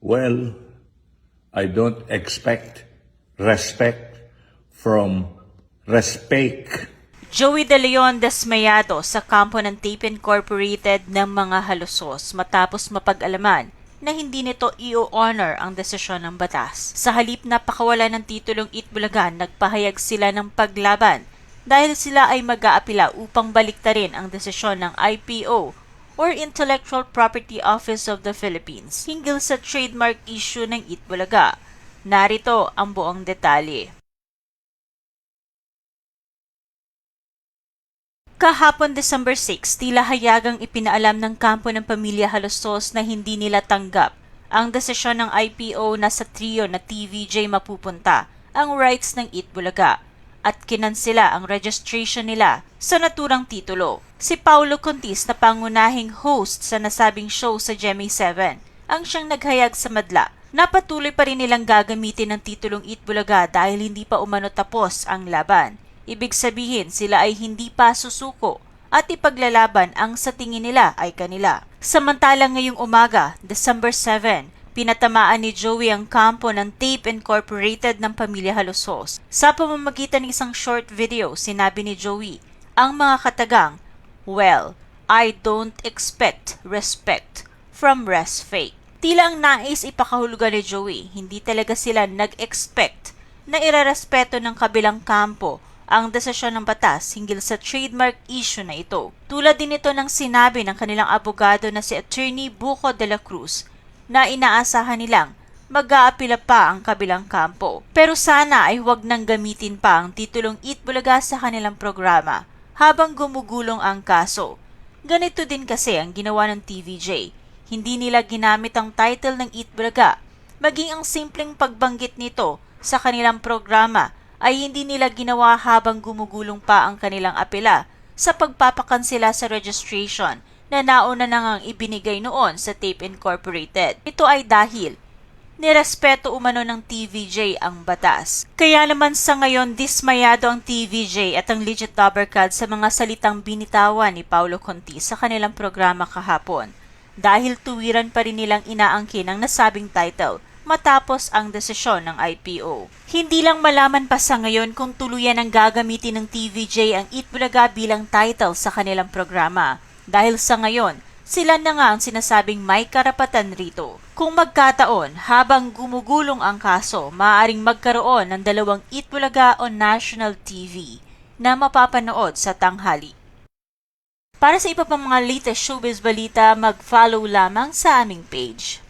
Well, I don't expect respect from respect. Joey De Leon desmayado sa kampo ng Tape Incorporated ng mga halusos matapos mapag-alaman na hindi nito i-honor ang desisyon ng batas. Sa halip na pakawala ng titulong Itbulagan, nagpahayag sila ng paglaban dahil sila ay mag-aapila upang baliktarin ang desisyon ng IPO or Intellectual Property Office of the Philippines hinggil sa trademark issue ng Itbulaga. Narito ang buong detalye. Kahapon December 6, tila hayagang ipinaalam ng kampo ng pamilya Halosos na hindi nila tanggap ang desisyon ng IPO na sa trio na TVJ mapupunta ang rights ng Itbulaga at kinansela ang registration nila sa naturang titulo. Si Paulo Contis na pangunahing host sa nasabing show sa GMA7 ang siyang naghayag sa madla na patuloy pa rin nilang gagamitin ang titulong Itbulaga dahil hindi pa umano tapos ang laban. Ibig sabihin sila ay hindi pa susuko at ipaglalaban ang sa tingin nila ay kanila. Samantalang ngayong umaga, December 7, pinatamaan ni Joey ang kampo ng Tape Incorporated ng Pamilya Halosos. Sa pamamagitan ng isang short video, sinabi ni Joey ang mga katagang, Well, I don't expect respect from Res Fake. Tila ang nais ipakahulugan ni Joey, hindi talaga sila nag-expect na irarespeto ng kabilang kampo ang desisyon ng batas hinggil sa trademark issue na ito. Tulad din ito ng sinabi ng kanilang abogado na si Attorney Buco de la Cruz na inaasahan nilang mag-aapila pa ang kabilang kampo. Pero sana ay huwag nang gamitin pa ang titulong Itbulaga sa kanilang programa habang gumugulong ang kaso. Ganito din kasi ang ginawa ng TVJ. Hindi nila ginamit ang title ng Itbulaga, maging ang simpleng pagbanggit nito sa kanilang programa ay hindi nila ginawa habang gumugulong pa ang kanilang apela sa pagpapakansela sa registration na nauna na ngang ibinigay noon sa Tape Incorporated. Ito ay dahil nirespeto umano ng TVJ ang batas. Kaya naman sa ngayon dismayado ang TVJ at ang Legit Dobercad sa mga salitang binitawan ni Paulo Conti sa kanilang programa kahapon dahil tuwiran pa rin nilang inaangkin ang nasabing title matapos ang desisyon ng IPO. Hindi lang malaman pa sa ngayon kung tuluyan ang gagamitin ng TVJ ang Itbulaga bilang title sa kanilang programa. Dahil sa ngayon, sila na nga ang sinasabing may karapatan rito. Kung magkataon, habang gumugulong ang kaso, maaaring magkaroon ng dalawang Itbulaga on national TV na mapapanood sa tanghali. Para sa iba pang mga latest showbiz balita, mag-follow lamang sa aming page.